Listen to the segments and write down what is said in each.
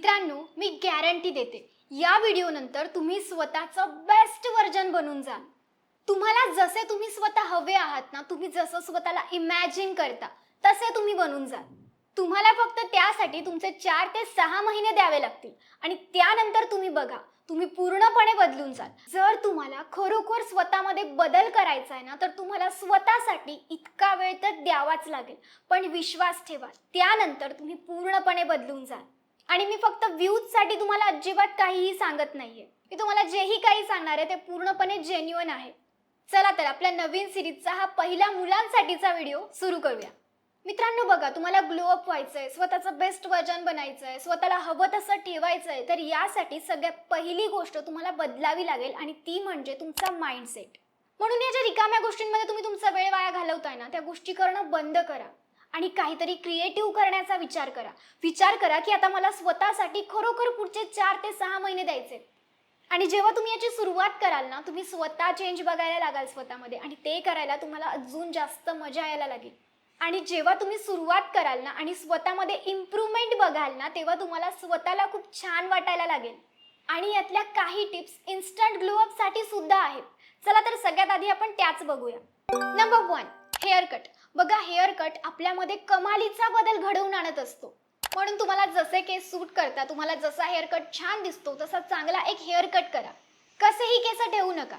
मित्रांनो मी गॅरंटी देते या व्हिडिओनंतर तुम्ही स्वतःचं बेस्ट व्हर्जन बनून जाल तुम्हाला जसे तुम्ही स्वतः हवे आहात ना तुम्ही जसं स्वतःला इमॅजिन करता तसे तुम्ही बनून जाल तुम्हाला फक्त त्यासाठी तुमचे चार ते सहा महिने द्यावे लागतील आणि त्यानंतर तुम्ही बघा तुम्ही पूर्णपणे बदलून जाल. जर तुम्हाला खरोखर स्वतःमध्ये बदल करायचा आहे ना तर तुम्हाला स्वतःसाठी इतका वेळ तर द्यावाच लागेल. पण विश्वास ठेवा त्यानंतर तुम्ही पूर्णपणे बदलून जाल. आणि मी फक्त व्ह्यूजसाठी तुम्हाला अजिबात काहीही सांगत नाहीये. मी तुम्हाला जेही काही सांगणार आहे ते पूर्णपणे जेन्युअन आहे. चला तर आपल्या नवीन सिरीजचा हा पहिला मुलांसाठीचा व्हिडिओ सुरू करूया. मित्रांनो बघा तुम्हाला ग्लो अप व्हायचंय स्वतःचं बेस्ट वर्जन बनायचंय स्वतःला हवं तसं ठेवायचंय तर यासाठी सगळ्यात पहिली गोष्ट तुम्हाला बदलावी लागेल आणि ती म्हणजे तुमचा माइंडसेट म्हणून या ज्या रिकाम्या गोष्टींमध्ये तुम्ही तुमचा वेळ वाया घालवताय ना त्या गोष्टी करणं बंद करा. आणि काहीतरी क्रिएटिव्ह करण्याचा विचार करा. विचार करा की आता मला स्वतःसाठी खरोखर पुढचे चार ते सहा महिने द्यायचे आणि जेव्हा तुम्ही याची सुरुवात कराल ना तुम्ही स्वतः चेंज बघायला लागाल स्वतःमध्ये आणि ते करायला तुम्हाला अजून जास्त मजा यायला लागेल. आणि जेव्हा तुम्ही सुरुवात कराल ना आणि स्वतःमध्ये इम्प्रूव्हमेंट बघाल ना तेव्हा तुम्हाला स्वतःला खूप छान वाटायला लागेल. आणि यातल्या काही टिप्स इन्स्टंट ग्लोअपसाठी सुद्धा आहेत. चला तर सगळ्यात आधी आपण त्याच बघूया. नंबर वन हेअर कट बघा हेअर कट आपल्यामध्ये कमालीचा बदल घडवून आणत असतो. म्हणून तुम्हाला जसे केस सूट करता तुम्हाला जसा हेअर कट छान दिसतो तसा चांगला एक हेअर कट करा. कसेही केस ठेवू नका.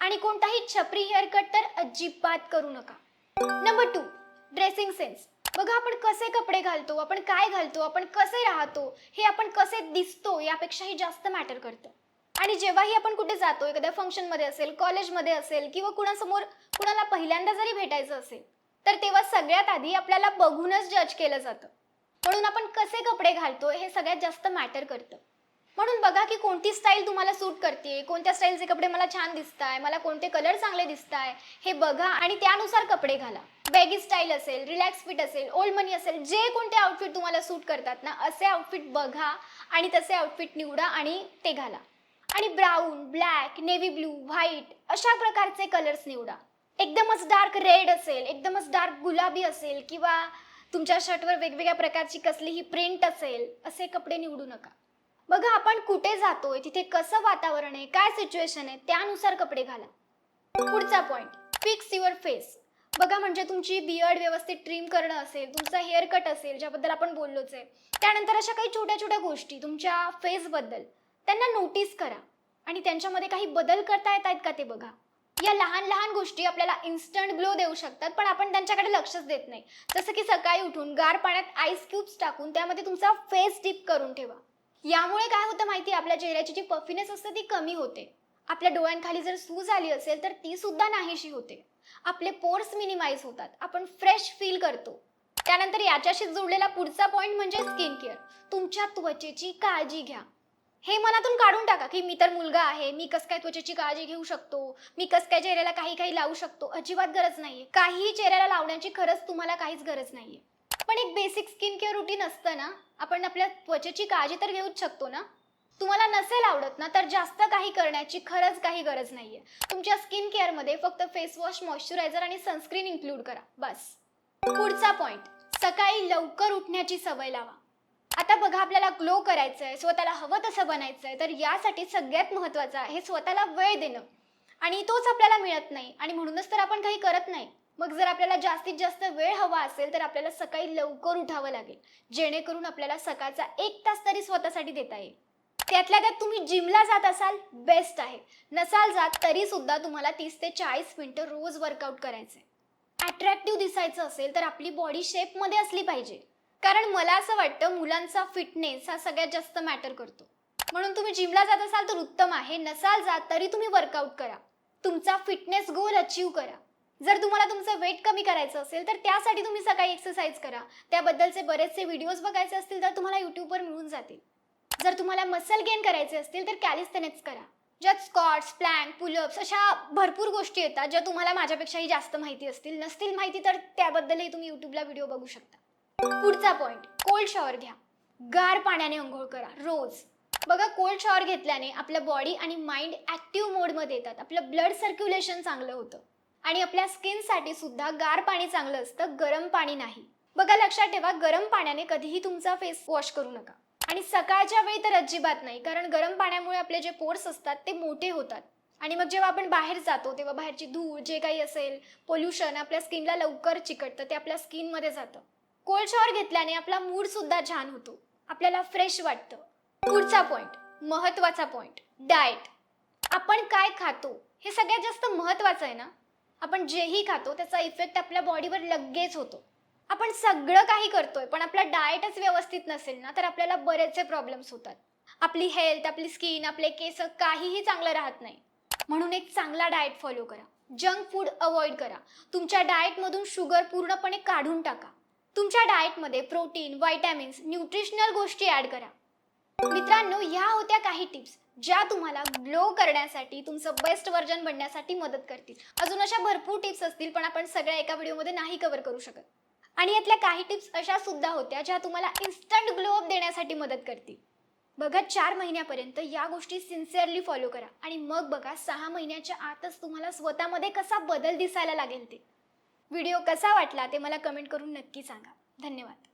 आणि कोणताही छपरी हेअर कट तर अजिबात करू नका. नंबर टू ड्रेसिंग सेन्स बघा आपण कसे कपडे घालतो आपण काय घालतो आपण कसे राहतो हे आपण कसे दिसतो यापेक्षाही जास्त मॅटर करतं. आणि जेव्हाही आपण कुठे जातो एखाद्या फंक्शनमध्ये असेल कॉलेजमध्ये असेल किंवा कुणासमोर कुणाला पहिल्यांदा जरी भेटायचं असेल तर तेव्हा सगळ्यात आधी आपल्याला बघूनच जज केलं जातं. म्हणून आपण कसे कपडे घालतो हे सगळ्यात जास्त मॅटर करतं. म्हणून बघा की कोणती स्टाईल तुम्हाला सूट करते कोणत्या स्टाईलचे कपडे मला छान दिसत आहे मला कोणते कलर चांगले दिसत आहे हे बघा आणि त्यानुसार कपडे घाला. बॅगी स्टाईल असेल रिलॅक्स फिट असेल ओल्ड मनी असेल जे कोणते आउटफिट तुम्हाला सूट करतात ना असे आउटफिट बघा आणि तसे आउटफिट निवडा आणि ते घाला. आणि brown black navy blue white अशा प्रकारचे कलर्स निवडा. एकदमच डार्क रेड असेल एकदमच डार्क गुलाबी असेल किंवा तुमच्या शर्टवर वेगवेगळ्या प्रकारची कसलीही प्रिंट असेल असे कपडे निवडू नका. बघा आपण कुठे जातोय तिथे कसं वातावरण आहे काय सिच्युएशन आहे त्यानुसार कपडे घाला. पुढचा पॉईंट फिक्स युअर फेस बघा म्हणजे तुमची बियर्ड व्यवस्थित ट्रिम करणं असेल तुमचा हेअर कट असेल ज्याबद्दल आपण बोललोच आहे त्यानंतर अशा काही छोट्या छोट्या गोष्टी तुमच्या फेसबद्दल त्यांना नोटीस करा. आणि त्यांच्यामध्ये काही बदल करता येत आहेत का ते बघा. या लहान लहान गोष्टी आपल्याला इन्स्टंट ग्लो देऊ शकतात पण आपण त्यांच्याकडे लक्षच देत नाही. जसं की सकाळी उठून गार पाण्यात आईस क्यूब्स टाकून त्यामध्ये तुमचा फेस डीप करून ठेवा. यामुळे काय होतं माहिती आपल्या चेहऱ्याची जी पफिनेस असते ती कमी होते. आपल्या डोळ्यांखाली जर सूज आली असेल तर ती सुद्धा नाहीशी होते. आपले पोर्स मिनिमाइज होतात. आपण फ्रेश फील करतो. त्यानंतर याच्याशी जोडलेला पुढचा पॉइंट म्हणजे स्किन केअर तुमच्या त्वचेची काळजी घ्या. हे मनातून काढून टाका की मी तर मुलगा आहे मी कस काय त्वचेची काळजी घेऊ शकतो मी कस काय चेहऱ्याला काही काही लावू शकतो अजिबात गरज नाहीये. काहीही चेहऱ्याला लावण्याची खरंच तुम्हाला काहीच गरज नाहीये. पण एक बेसिक स्किन केअर रुटीन असतं ना आपण आपल्या त्वचेची काळजी तर घेऊच शकतो ना. तुम्हाला नसेल आवडत ना तर जास्त काही करण्याची खरंच काही गरज नाहीये. तुमच्या स्किन केअरमध्ये फक्त फेस वॉश मॉइश्चरायझर आणि सनस्क्रीन इन्क्लूड करा बस. पुढचा पॉइंट सकाळी लवकर उठण्याची सवय लावा. आता बघा आपल्याला ग्लो करायचं आहे स्वतःला हवं तसं बनायचं आहे तर यासाठी सगळ्यात महत्त्वाचं आहे स्वतःला वेळ देणं. आणि तोच आपल्याला मिळत नाही. आणि म्हणूनच तर आपण काही करत नाही. मग जर आपल्याला जास्तीत जास्त वेळ हवा असेल तर आपल्याला सकाळी लवकर उठावं लागेल. जेणेकरून आपल्याला सकाळचा एक तास तरी स्वतःसाठी देता येईल. त्यातल्या त्यात तुम्ही जिमला जात असाल बेस्ट आहे. नसाल जात तरी सुद्धा तुम्हाला तीस ते चाळीस मिनिटं रोज वर्कआउट करायचंय. अट्रॅक्टिव्ह दिसायचं असेल तर आपली बॉडी शेपमध्ये असली पाहिजे. कारण मला असं वाटतं मुलांचा फिटनेस हा सगळ्यात जास्त मॅटर करतो. म्हणून तुम्ही जिमला जात असाल तर उत्तम आहे. नसाल जात तरी तुम्ही वर्कआउट करा. तुमचा फिटनेस गोल अचीव करा. जर तुम्हाला तुमचं वेट कमी करायचं असेल तर त्यासाठी तुम्ही सकाळी एक्सरसाइज करा. त्याबद्दलचे बरेचसे व्हिडिओज बघायचे असतील तर तुम्हाला यूट्यूबवर मिळून जातील. जर तुम्हाला मसल गेन करायचे असतील तर कॅलिस्थेनिक्स करा. ज्यात स्कॉट्स प्लॅन पुलअप्स अशा भरपूर गोष्टी येतात ज्या तुम्हाला माझ्यापेक्षाही जास्त माहिती असतील. नसतील माहिती तर त्याबद्दलही तुम्ही यूट्यूबला व्हिडिओ बघू शकता. पुढचा पॉईंट कोल्ड शॉवर घ्या. गार पाण्याने अंघोळ करा रोज. बघा कोल्ड शॉवर घेतल्याने आपलं बॉडी आणि माइंड ॲक्टिव्ह मोडमध्ये येतात. आपलं ब्लड सर्क्युलेशन चांगलं होतं. आणि आपल्या स्किनसाठी सुद्धा गार पाणी चांगलं असतं गरम पाणी नाही. बघा लक्षात ठेवा गरम पाण्याने कधीही तुमचा फेस वॉश करू नका. आणि सकाळच्या वेळी तर अजिबात नाही कारण गरम पाण्यामुळे आपले जे पोर्स असतात ते मोठे होतात. आणि मग जेव्हा आपण बाहेर जातो तेव्हा बाहेरची धूळ जे काही असेल पोल्युशन आपल्या स्किनला लवकर चिकटतं ते आपल्या स्किनमध्ये जातं. कोल्ड शॉवर घेतल्याने आपला मूड सुद्धा छान होतो. आपल्याला फ्रेश वाटतं. पुढचा पॉइंट महत्त्वाचा पॉइंट डाएट आपण काय खातो हे सगळ्यात जास्त महत्वाचं आहे ना? आपण जेही खातो त्याचा इफेक्ट आपल्या बॉडीवर लगेच होतो. आपण सगळं काही करतोय पण आपला डाएटच व्यवस्थित नसेल ना तर आपल्याला बरेचसे प्रॉब्लेम्स होतात. आपली हेल्थ आपली स्किन आपले केस काहीही चांगलं राहत नाही. म्हणून एक चांगला डाएट फॉलो करा. जंक फूड अवॉइड करा. तुमच्या डाएटमधून शुगर पूर्णपणे काढून टाका. तुमच्या डाएटमध्ये प्रोटीन व्हायटॅमिन्स न्यूट्रिशनल गोष्टी ॲड करा. मित्रांनो ह्या होत्या काही टिप्स ज्या तुम्हाला ग्लो करण्यासाठी तुमचं बेस्ट व्हर्जन बनण्यासाठी मदत करतील. अजून अशा भरपूर टिप्स असतील पण आपण सगळ्या एका व्हिडिओमध्ये नाही कव्हर करू शकत. आणि यातल्या काही टिप्स अशा सुद्धा होत्या ज्या तुम्हाला इन्स्टंट ग्लो अप देण्यासाठी मदत करतील. बघा चार महिन्यापर्यंत या गोष्टी सिन्सिअरली फॉलो करा. आणि मग बघा सहा महिन्याच्या आतच तुम्हाला स्वतःमध्ये कसा बदल दिसायला लागेल ते. व्हिडिओ कसा वाटला ते मला कमेंट करून नक्की सांगा. धन्यवाद.